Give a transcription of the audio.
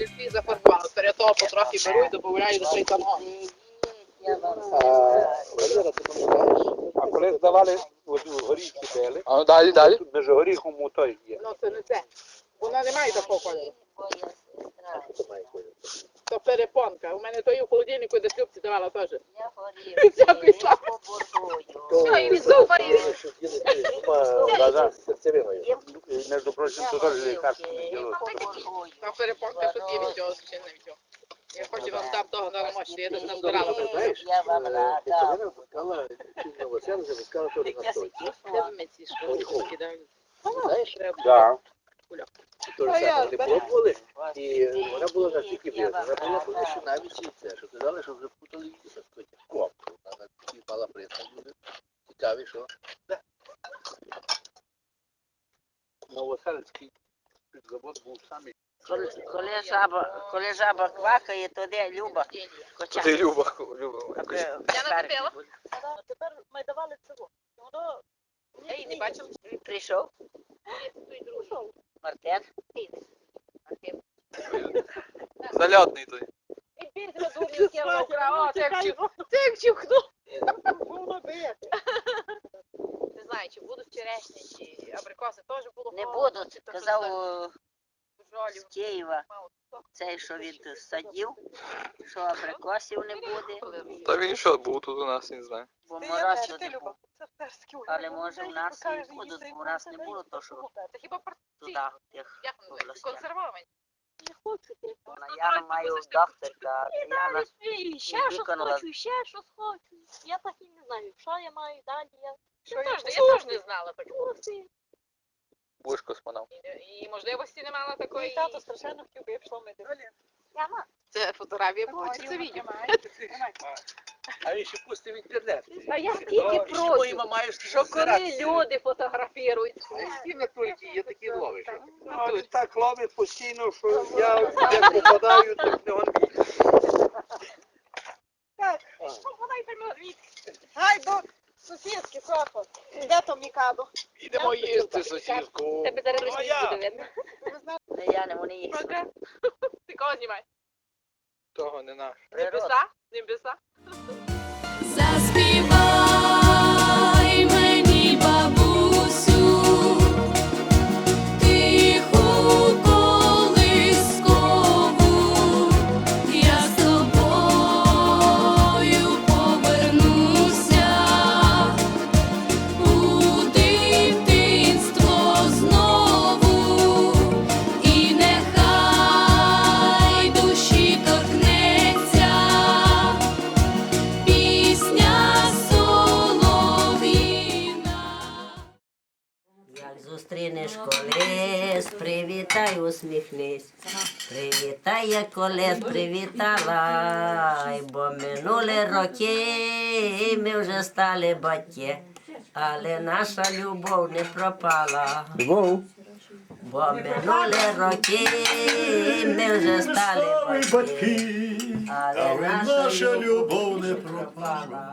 а ліпі зафарбували. Перед того потрохи беру і додаю до цей. А, коли здавали горіхи били, А далі, далі. тут між горіхом у той є. Ну це не це. Вона не має такого кольору. Що? То перепонка. У мене то і в холодильнику десь любці давала теж. Я Дякую, Слава. То- і зубарі. то, що серцевиною. Між прочим, то теж лікарство діло. Та перепонка тут є від цього чи не від цього. Я хочу вам дам того на мощі, я десь назбирала. Знаєш, Я вам рада. Серцевина випускала, чи Василь випускала теж на той. Де ви ці школи кидають? Знаєш? Треба. Так. Куля. То ж саме вони пробували, і вона була настільки вірна. Вона була що навіть і це, що казали, що вже путали її за скотя. Коп. Вона признак дуже цікавий, що. Коли, коли, жаба, коли жаба квакає, то де Люба? Хоча. Ти Люба, Люба. Аби Я накупила. був. Тепер ми давали цього. Воно Ей, не бачив? Прийшов. Мартен. Зальотний той. І пірс задумав, я украла. О, це як чух- це як чухнув. воно. Не знаю, чи будуть черешні, чи абрикоси теж було. Не холодно, буду, чи казав щось о, так, з. Києва. Цей, що він садів, що абрикосів не буде, Та він що, був тут у нас, не знаю. бо мороз не ти був. Це Але може в нас і будуть, бо в нас не було то, що Це туди, тих областях. консервовані? Не хочу. Вона Яна маю докторка, а Яна Ще щось хочу, ще щось хочу. Я так і не знаю, що я маю далі. Я я теж- я теж не знала. Будеш космонавт. І, і можливості не мала Мій такої. тато страшенно хотів, би я пішла мити. Яна, Це фотографія була, чи це відео? А він ще пустив в інтернет. А я скільки Моїма маєш що коли люди фотографірують. Які на тільки є такі ловиш. Ну, він так ловить постійно, що я як попадаю, так не гонбі. що вона й там? Гай до сусідки, Софо. Де то Мікадо? Ідемо їсти сосіску. Тебе зараз я? буде видно. Та Яна, вони їсти. Ти кого знімай? Того не наш. Небеса? Небеса? Зустрінеш колес, привітай, усміхнись. Привітай, як колес привітала, бо минули роки, ми вже стали батьки, але наша любов не пропала. Любов. Бо минули роки, ми вже стали батьки, але наша любов не пропала.